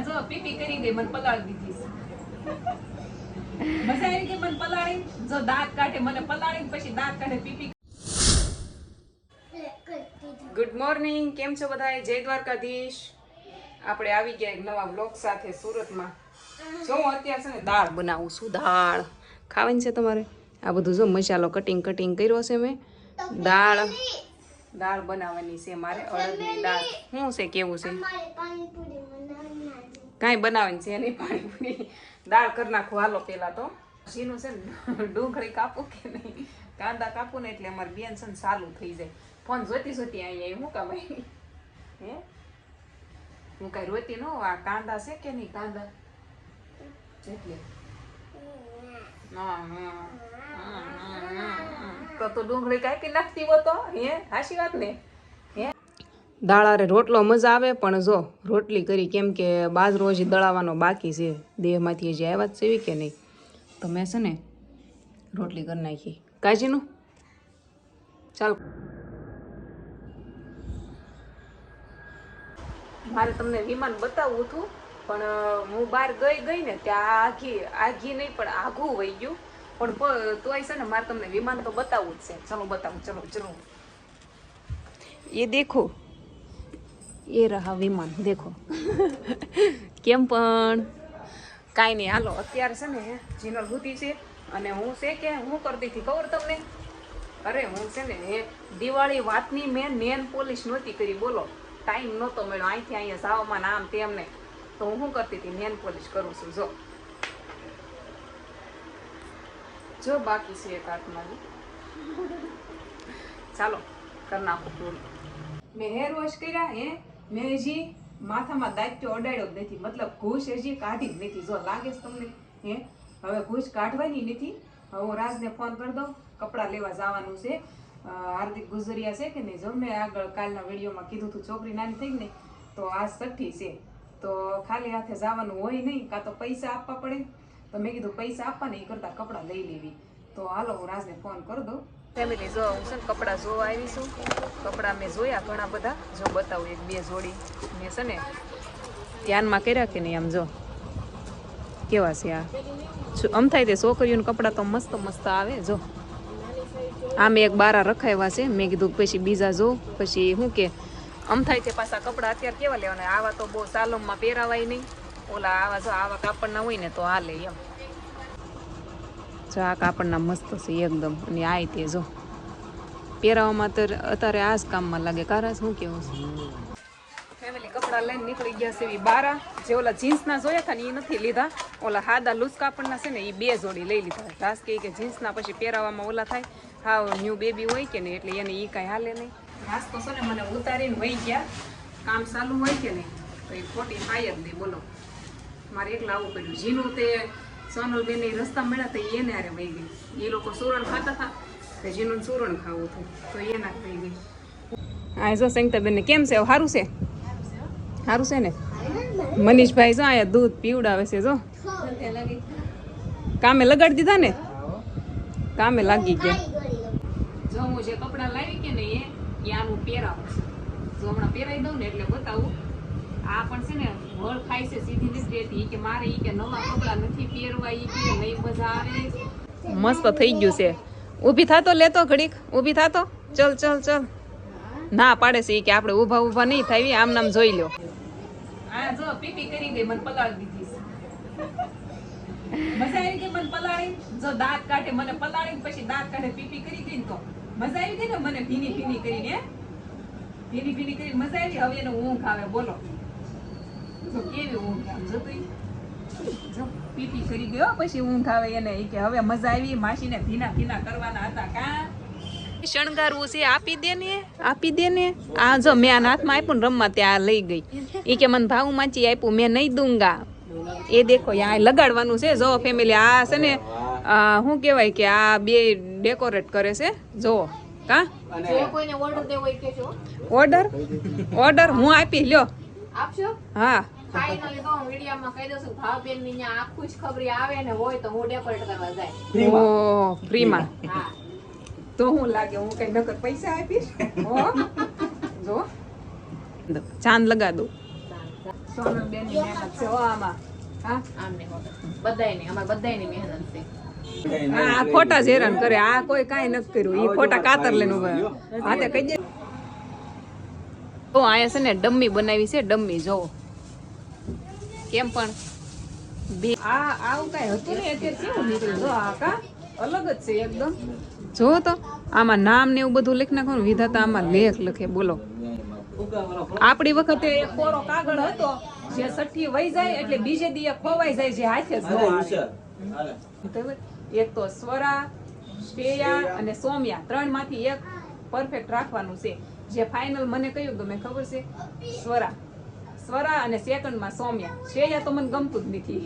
આ જો પીપી કરી ગઈ મને પલાળી દીધી મજા આવી ગઈ મને પલાળી જો દાંત કાઢે મને પલાળી પછી દાંત કાઢે પીપી ગુડ મોર્નિંગ કેમ છો બધા જય દ્વારકાધીશ. આપણે આવી ગયા એક નવા બ્લોગ સાથે સુરતમાં. જો હું અત્યારે છે ને દાળ બનાવું છું દાળ. ખાવાની છે તમારે? આ બધું જો મસાલો કટિંગ કટિંગ કર્યો છે મેં. દાળ. દાળ બનાવવાની છે મારે અડદની દાળ. શું છે કેવું છે? કાંઈ બનાવવાની છે નહીં પાણીપુરી. દાળ કરી નાખું હાલો પેલા તો. શીનું છે ને, ડુંગળી કાપું કે નહીં? કાંદા કાપું ને એટલે અમારે બેન છે ને સારું થઈ જાય. ફોન જોતી જોતી અહીંયા હું આવી હે? હું કાંઈ રોતી ન આ કાંદા છે કે નહીં કાંદા? એટલે. તો તો ડુંગળી કાપી નાખતી હો તો, હે? હાશી વાત ને? દાળારે રોટલો મજા આવે, પણ જો રોટલી કરી કેમ કે બાજરો હજી દળાવવાનો બાકી છે, દેહમાંથી હજી આવ્યા જ છે કે નહીં? તો મેં છે ને રોટલી કરી નાખી. કાજીનું? ચાલો. મારે તમને વિમાન બતાવવું હતું, પણ હું બહાર ગઈ ગઈ ને ત્યાં આઘી આઘી નહીં, પણ આઘું વહી ગયું. પણ તોય છે ને મારે તમને વિમાન તો બતાવવું જ છે. ચલો બતાવું, ચલો જરૂર એ દેખું. એ રહા વિમાન, દેખો. કેમ પણ? કાંઈ નહીં, હાલો, અત્યારે છે ને જીનલ ભૂતી છે અને હું છે કે હું કરતી હતી ખબર તમને? અરે, હું છે ને દિવાળી વાતની મેં નેન પોલિશ નહોતી કરી, બોલો. ટાઈમ નહોતો મળ્યો, અહીંથી અહીંયા સાવમાં આમ તેમને તો હું શું કરતી હતી? નેન પોલિશ કરું છું, જો. જો બાકી છે એક હાથમાં ચાલો, કરી નાખું મેં હેર વોશ કર્યા, હે? મેં હજી માથામાં દાંત્યો અડાડ્યો જ નથી. મતલબ ઘૂસ હજી કાઢી જ નથી. જો લાગે છે તમને, હે? હવે ઘૂસ કાઢવાની નથી. હવે હું રાજને ફોન કરી દઉં. કપડાં લેવા જવાનું છે. હાર્દિક ગુજરિયા છે કે નહીં? જો મેં આગળ કાલના વિડીયોમાં કીધું હતું છોકરી નાની થઈ ને, તો આ સઠ્ઠી છે. તો ખાલી હાથે જવાનું હોય નહીં, કાં તો પૈસા આપવા પડે? તો મેં કીધું પૈસા આપવા નહીં એ કરતાં કપડાં લઈ લેવી. તો હાલો હું રાજને ફોન કરી દઉં. ફેમિલી જો હું છે ને કપડાં જોવા આવી છું. કપડાં મેં જોયા ઘણા બધા. જો બતાવું એક, બે જોડી મેં છે ને ધ્યાનમાં કર્યા કે નહીં આમ જો? કેવા છે આ? આમ થાય તે છોકરીઓને કપડાં તો મસ્ત મસ્ત આવે, જો. આમ એક બારા રખાવ્યા છે. મેં કીધું પછી બીજા જો. પછી શું કે, આમ થાય તે પાછા કપડાં અત્યારે કેવા લેવાના? આવા તો બહુ સાલોમમાં પહેરાવાય નહીં. ઓલા આવા જો, આવા કાપડના હોય ને તો હાલે એમ. જો આ કાપડના મસ્ત છે એકદમ. અને આ તે જો, પહેરાવામાં તો અત્યારે આ જ કામમાં લાગે. કારણ શું કેવું છે? ફેમિલી કપડાં લઈને નીકળી ગયા છે એવી બારા. જે ઓલા જીન્સના જોયા હતા એ નથી લીધા. ઓલા હાદા લૂઝ કાપડના છે ને એ બે જોડી લઈ લીધા રાસ જીન્સના પછી પહેરાવામાં ઓલા થાય. હા ન્યૂ બેબી હોય કે નહીં એટલે એને એ કાંઈ હાલે નહીં. રાસ તો મને ઉતારીને વહી ગયા. કામ ચાલુ હોય કે નહીં, તો એ ખોટી થાય જ નહીં બોલો. મારે એકલા આવું પડ્યું. જીનું તે સોનલબેન એ રસ્તા મળ્યા તો એને હારે વહી ગઈ. એ લોકો સુરણ ખાતા હતા તો જેનું સુરણ ખાવું હતું. તો એના થઈ ગઈ. હા જો સંગીતાબેન કેમ છે? સારું છે? સારું છે ને? મનીષભાઈ જો અહીંયા દૂધ પીવડાવે છે, જો. કામે લગાડી દીધા ને? કામે લાગી ગયા. જો હું જે કપડાં લાવી કે ને એ આનું પહેરાવું જો હમણાં પહેરાવી દઉં ને એટલે બતાવું. આ પણ છે ને વળ ખાય છે સીધી નથી રહેતી. કે મારે ઈ કે નવા કપડાં નથી પહેરવા ઈ કે નહીં મજા આવે મસ્ત થઈ ગયું છે. ઊભી થાતો લેતો ઘડીક. ઊભી થાતો. ચલ ચલ ચલ. ના પાડે છે કે આપણે ઊભા ઊભા નહીં થાવી આમ નામ જોઈ લો આ જો પીપી કરી ગઈ મને પલાળી દીધી મજા આવી ગઈ મને પલાળી? જો દાંત કાઢે મને પલાળી પછી દાંત કાઢે પીપી કરી ગઈ તો. મજા આવી ગઈ ને મને? ભીની ભીની કરીને ભીની ભીની કરી મજા આવી? હવે એને ઊંઘ આવે બોલો. જો કેવી ઊંઘ આમ જો જો પીપી કરી ગયો પછી ઊંઘ આવે એને કે હવે મજા આવી માસીને ભીના ભીના કરવાના હતા કા? શણગારવું છે આપી દે ને આપી દે ને. આ જો મેં આના હાથમાં આપ્યું ને રમવા ત્યાં લઈ ગઈ. ઈ કે મને ભાવ માચી આપ્યું મેં નહીં દૂંગા. એ દેખો આ લગાડવાનું છે જો ફેમિલી આ છે ને શું કહેવાય કે આ બે ડેકોરેટ કરે છે જો કા? ઓર્ડર દેવો હોય કેજો. ઓર્ડર ઓર્ડર હું આપી લ્યો. આપશો? હા. ફાઇનલી તો હું વિડીયોમાં કહી દઉં છું ભાવબેનની ત્યાં આખું જ ખબરી આવે ને હોય તો હું ડેકોરેટ કરવા જાય. ઓ ફ્રીમાં. હા. તો હું લાગે હું કઈ નકર પૈસા આપીશ? જો. ચાંદ લગા દઉં સોનલબેનની મહેનત છે આમાં. હા? આમને બધાયની અમારે બધાયની મહેનત છે. આ ખોટા હેરાન કરે. આ કોઈ કાંઈ નથી કર્યું. એ ખોટા કાતર લઈને ઊભા હા તે કહી દે. તો અહીંયા છે ને ડમ્મી બનાવી છે ડમ્મી જો. કેમ પણ બે આ આવું કાંઈ હતું ને અત્યારે કેવું નીકળ્યું? જો આ કા? અલગ જ છે એકદમ. જો તો આમાં નામ ને એવું બધું લખી નાખો ને વિધાતા આમાં લેખ લખે બોલો. આપણી વખતે એક કોરો કાગળ હતો જે સઠ્ઠી વહી જાય એટલે બીજે દીએ ખોવાઈ જાય જે હાથે જ? એક તો સ્વરા શ્રેયા અને સોમ્યા ત્રણમાંથી એક પરફેક્ટ રાખવાનું છે. જે ફાઇનલ મને કયું ગમે ખબર છે સ્વરા. સ્વરા અને સેકન્ડમાં સૌમ્યા. શ્રેયા તો મને ગમતું જ નથી.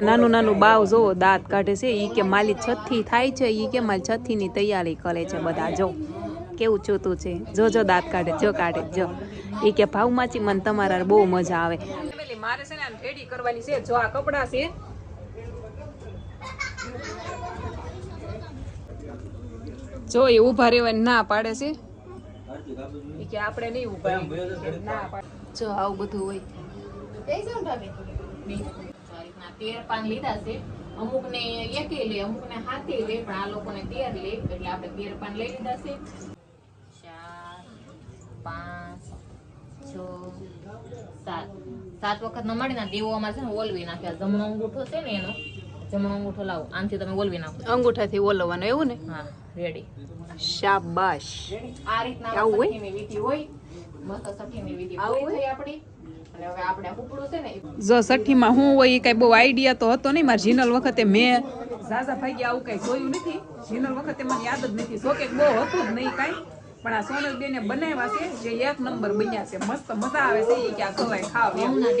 નાનું નાનું બાવ જો દાંત કાઢે છે ઈ કે માલી છઠ્ઠી થાય છે ઈ કે મારી છઠ્ઠી ની તૈયારી કરે છે બધા. જો કેવું જોતું છે? જો જો દાંત કાઢે જો કાઢે જો. ઈ કે ભાવમાચી મને તમારા બહુ મજા આવે. મારે છે ને રેડી કરવાની છે. જો આ કપડાં છે. જો એ ઊભા રહેવાની ના પાડે છે. ઈ કે આપણે નહીં ઊભા રહીએ. ના પાડે. જો આવું બધું હોય. તેર પાન લીધા છે. અમુક ને એકે લે અમુક ને હાથે લે પણ આ લોકોને તેર લે એટલે આપણે તેર પાન લઈ લીધા છે. ચાર પાંચ છ સાત. સાત વખત નમાડી ના દેવો અમારે છે ને ઓલવી નાખ્યા. જમણો અંગૂઠો છે ને એનો. જમણો અંગૂઠો લાવો. આનથી તમે ઓલવી નાખો. અંગૂઠાથી ઓલવવાનું એવું ને? હા રેડી શાબાશ. આ રીતના આવું હોય? વિધિ હોય. મસ્ત સઠીની વિધિ આવું હોય આપણી. જો સઠ્ઠીમાં હું હોય એ કઈ બહુ આઈડિયા તો હતો નહીં. મારા જીનલ વખતે મેં ઝાઝા ભાઈ આવું કઈ જોયું નથી. જીનલ વખતે મને યાદ જ નથી. કે બહુ હતું જ નહીં કાંઈ. પણ આ સોનલ બેને બનાવ્યા છે જે એક નંબર બન્યા છે. મસ્ત મજા આવે છે એ કે આ ખવાય ખાવ એમ. ઘઉંના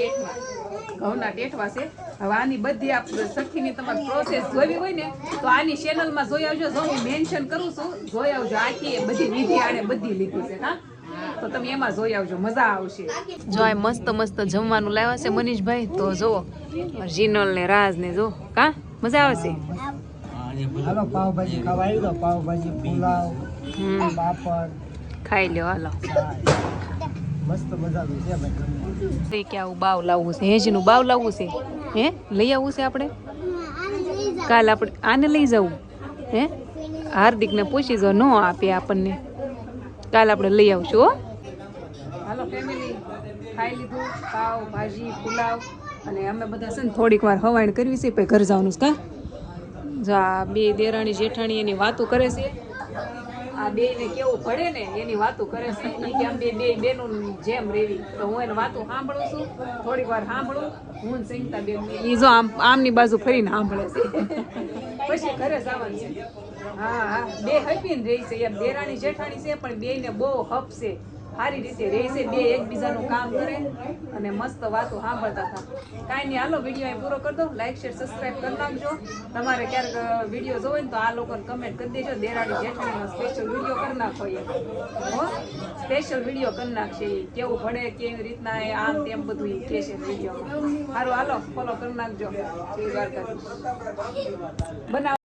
ઘઉંના ટેઠવા છે. હવે આની બધી આ સખીની તમારી પ્રોસેસ જોવી હોય ને તો આની ચેનલમાં જોઈ આવજો. જો હું મેન્શન કરું છું જોઈ આવજો. આખી બધી વિધિ આને બધી લીધી છે હા? તો તમે એમાં જોઈ આવજો. મજા આવશે. જો આ મસ્ત મસ્ત જમવાનું લાવ્યા છે મનીષભાઈ તો જો જીનલ ને રાજ ને જો કા? મજા આવશે? હાલો પાવભાજી ખાવા આવી દો પાવભાજી પુલાવ પાપડ. ખાઈ લ્યો હાલો. મસ્ત કે આવું બાવ લાવવું છે હેજનું બાવ લાવવું છે? હે? લઈ આવવું છે આપણે? કાલ આપણે આને લઈ જવું હે? હાર્દિકને પૂછી જો ન આપે આપણને. કાલ આપણે લઈ આવશું હો. હાલો ફેમિલી ખાઈ લીધું પાવ ભાજી પુલાવ. અને અમે બધા છે ને થોડીક વાર હવાણ કરવી છે પછી ઘર જવાનું છે કા? જો આ બે દેરાણી જેઠાણી એની વાતો કરે છે. આ બે ને કેવું પડે ને, એની વાતો કરે છે. એ કે બે બે, બેનું જેમ રેવી. તો હું એને વાતો સાંભળું છું, થોડીક વાર સાંભળું, હું સંગીતા બેન એ જો આમ, આમની બાજુ ફરીને સાંભળે છે. પછી ઘરે જવાનું છે. હા હા. બે હપીને રહી છે. એમ દેરાણી જેઠાણી છે, પણ બે ને બહુ હપ છે. સારી રીતે રહેશે બે એકબીજાનું કામ કરે અને મસ્ત વાતો સાંભળતા હતા. કાંઈ નહીં, હાલો વીડિયો અહીં પૂરો કરી દો લાઈક શેર સબસ્ક્રાઈબ કરી નાખજો. તમારે ક્યારેક વીડિયો જોવો ને તો આ લોકોને કમેન્ટ કરી દેજો. દેરાડી જેઠાણીનો સ્પેશિયલ વીડિયો કરી નાખો એ. હો? સ્પેશિયલ વીડિયો કરી નાખશે એ. કેવું ભણે, કેવી રીતના એ, આમ તેમ બધું એ કહેશે વિડીયોમાં. સારું હાલો ફોલો કરી નાખજો. બનાવ